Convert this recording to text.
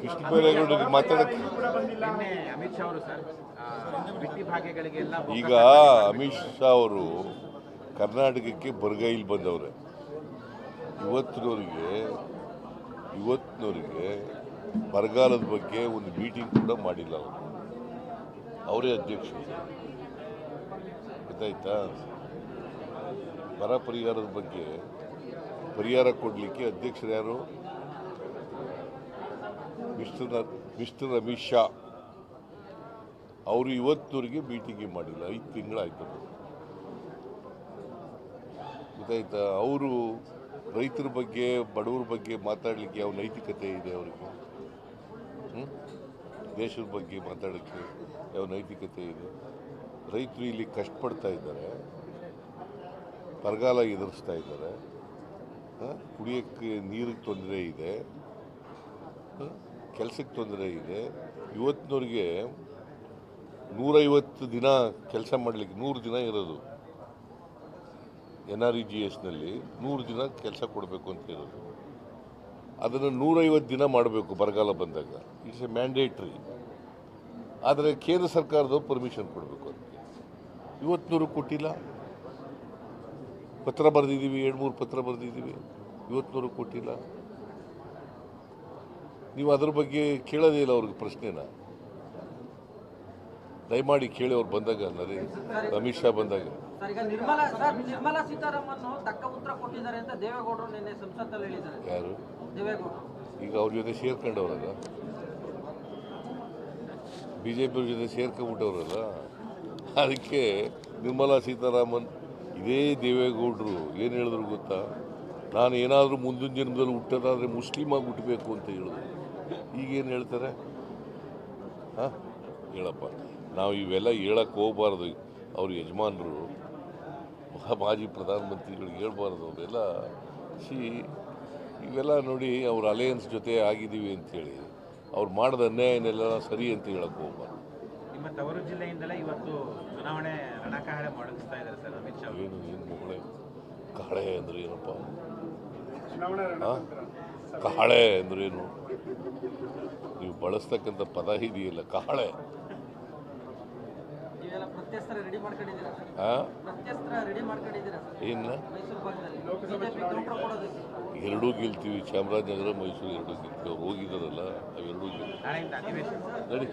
ಕೃಷ್ಣ ಬೈರೇಗೌಡರಿಗೆ ಮಾತಾಡಕ್ಕೆ ನಿನ್ನೆ ಅಮಿತ್ ಶಾ ಅವರು ಸರ್ ಆ, ಬಿಟ್ಟಿ ಈಗ ಅಮಿತ್ ಶಾ ಅವರು ಕರ್ನಾಟಕಕ್ಕೆ ಬರಗೈಲಿ ಬಂದವ್ರೆ. ಇವತ್ತಿನವರಿಗೆ ಇವತ್ತಿನವರಿಗೆ ಬರಗಾಲದ ಬಗ್ಗೆ ಒಂದು ಮೀಟಿಂಗ್ ಕೂಡ ಮಾಡಿಲ್ಲ ಅವರು. ಅವರೇ ಅಧ್ಯಕ್ಷರು ಗೊತ್ತಾಯ್ತಾ? ಬರ ಪರಿಹಾರದ ಬಗ್ಗೆ ಪರಿಹಾರ ಕೊಡಲಿಕ್ಕೆ ಅಧ್ಯಕ್ಷರು ಯಾರು? ಮಿಸ್ಟರ್ ಮಿಸ್ಟರ್ ಅಮಿತ್ ಶಾ ಅವರು ಇವತ್ತುವರೆಗೆ ಮೀಟಿಂಗ್ ಮಾಡಿಲ್ಲ. ಐದು ತಿಂಗಳಾಯ್ತು ಗೊತ್ತಾಯ್ತಾ? ಅವರು ರೈತರ ಬಗ್ಗೆ, ಬಡವರ ಬಗ್ಗೆ ಮಾತಾಡಲಿಕ್ಕೆ ಯಾವ ನೈತಿಕತೆ ಇದೆ ಅವರಿಗೆ? ದೇಶದ ಬಗ್ಗೆ ಮಾತಾಡೋಕ್ಕೆ ಯಾವ ನೈತಿಕತೆ ಇದೆ? ರೈತರು ಇಲ್ಲಿ ಕಷ್ಟಪಡ್ತಾ ಇದ್ದಾರೆ. ಬರಗಾಲ ಎದುರಿಸ್ತಾ ಇದ್ದಾರೆ? ಕುಡಿಯೋಕ್ಕೆ ನೀರಿಗೆ ತೊಂದರೆ ಇದೆ. ಕೆಲಸಕ್ಕೆ ತೊಂದರೆ ಇದೆ. ಇವತ್ತಿನವ್ರಿಗೆ ನೂರೈವತ್ತು ದಿನ ಕೆಲಸ ಮಾಡಲಿಕ್ಕೆ ನೂರು ದಿನ ಇರೋದು. ಎನ್ ಆರ್ ಇ ಜಿ ಎಸ್ನಲ್ಲಿ ನೂರು ದಿನ ಕೆಲಸ ಕೊಡಬೇಕು ಅಂತ ಇರೋದು. ಅದನ್ನು ನೂರೈವತ್ತು ದಿನ ಮಾಡಬೇಕು ಬರಗಾಲ ಬಂದಾಗ. ಇಟ್ಸ್ ಎ ಮ್ಯಾಂಡೇಟ್ರಿ ಆದರೆ ಕೇಂದ್ರ ಸರ್ಕಾರದವ್ರು ಪರ್ಮಿಷನ್ ಕೊಡಬೇಕು ಅದಕ್ಕೆ. ಇವತ್ತಿನವರು ಕೊಟ್ಟಿಲ್ಲ. ಪತ್ರ ಬರೆದಿದ್ದೀವಿ ಎರಡು ಮೂರು ಪತ್ರ ಬರೆದಿದ್ದೀವಿ. ಇವತ್ತಿನವರು ಕೊಟ್ಟಿಲ್ಲ. ನೀವು ಅದ್ರ ಬಗ್ಗೆ ಕೇಳೋದೇ ಇಲ್ಲ ಅವ್ರಿಗೆ ಪ್ರಶ್ನೆನ. ದಯಮಾಡಿ ಕೇಳಿ ಅವ್ರು ಬಂದಾಗ ನರೇಂದ್ರ ಅಮಿತ್ ಶಾ ಬಂದಾಗ. ಯಾರು? ಈಗ ಅವ್ರ ಜೊತೆ ಸೇರ್ಕೊಂಡವ್ರಲ್ಲ? ಬಿ ಜೆ ಪಿಯವ್ರ ಜೊತೆ ಸೇರ್ಕೊಂಡ್ಬಿಟ್ಟವ್ರಲ್ಲ? ಅದಕ್ಕೆ ನಿರ್ಮಲಾ ಸೀತಾರಾಮನ್ ಇದೇ ದೇವೇಗೌಡರು ಏನು ಹೇಳಿದ್ರು ಗೊತ್ತಾ? ನಾನು ಏನಾದರೂ ಮುಂದಿನ ಜನ್ಮದಲ್ಲಿ ಹುಟ್ಟೋದಾದರೆ ಮುಸ್ಲಿಮಾಗಿ ಹುಟ್ಟಬೇಕು ಅಂತ ಹೇಳಿದ್ರು. ಈಗೇನು ಹೇಳ್ತಾರೆ? ಹಾಂ? ಹೇಳಪ್ಪ. ನಾವು ಇವೆಲ್ಲ ಹೇಳಕ್ಕೆ ಹೋಗಬಾರ್ದು. ಅವ್ರ ಯಜಮಾನರು ಮಾಜಿ ಪ್ರಧಾನಮಂತ್ರಿಗಳಿಗೆ ಹೇಳ್ಬಾರ್ದು ಅವರೆಲ್ಲ ಸಿ ಇವೆಲ್ಲ ನೋಡಿ ಅವ್ರ ಅಲಯನ್ಸ್ ಜೊತೆ ಆಗಿದ್ದೀವಿ ಅಂತೇಳಿ. ಅವ್ರು ಮಾಡಿದ ಅನ್ಯಾಯನೆಲ್ಲ ಸರಿ ಅಂತ ಹೇಳಕ್ಕೆ ಹೋಗ್ಬಾರ್ದು. ನಿಮ್ಮ ತವರು ಜಿಲ್ಲೆಯಿಂದಲೇ ಇವತ್ತು ಚುನಾವಣೆ ರಣಕಹಳೆ ಮೊಳಗಿಸ್ತಾ ಇದ್ದಾರೆ ಸರ್ ಅಮಿತ್ ಶಾ ಅವರು. ಏನು ಏನು ಮಗಳೇ ಕಹಳೆ ಅಂದ್ರೆ ಏನಪ್ಪ? ಕಹಳೆ ಅಂದ್ರೇನು? ನೀವು ಬಳಸ್ತಕ್ಕಂಥ ಪದ ಇದೆಯಲ್ಲ ಕಹಳೆ ಏನ ಎರಡೂ ಗೆಲ್ತೀವಿ ಚಾಮರಾಜನಗರ ಮೈಸೂರು ಎರಡೂ ಗೆಲ್ತೀವಿ. ಅವ್ರು ಹೋಗಿದ್ದಾರಲ್ಲ ಅವೆರಡೂ ಗೆಲ್ತೀವಿ.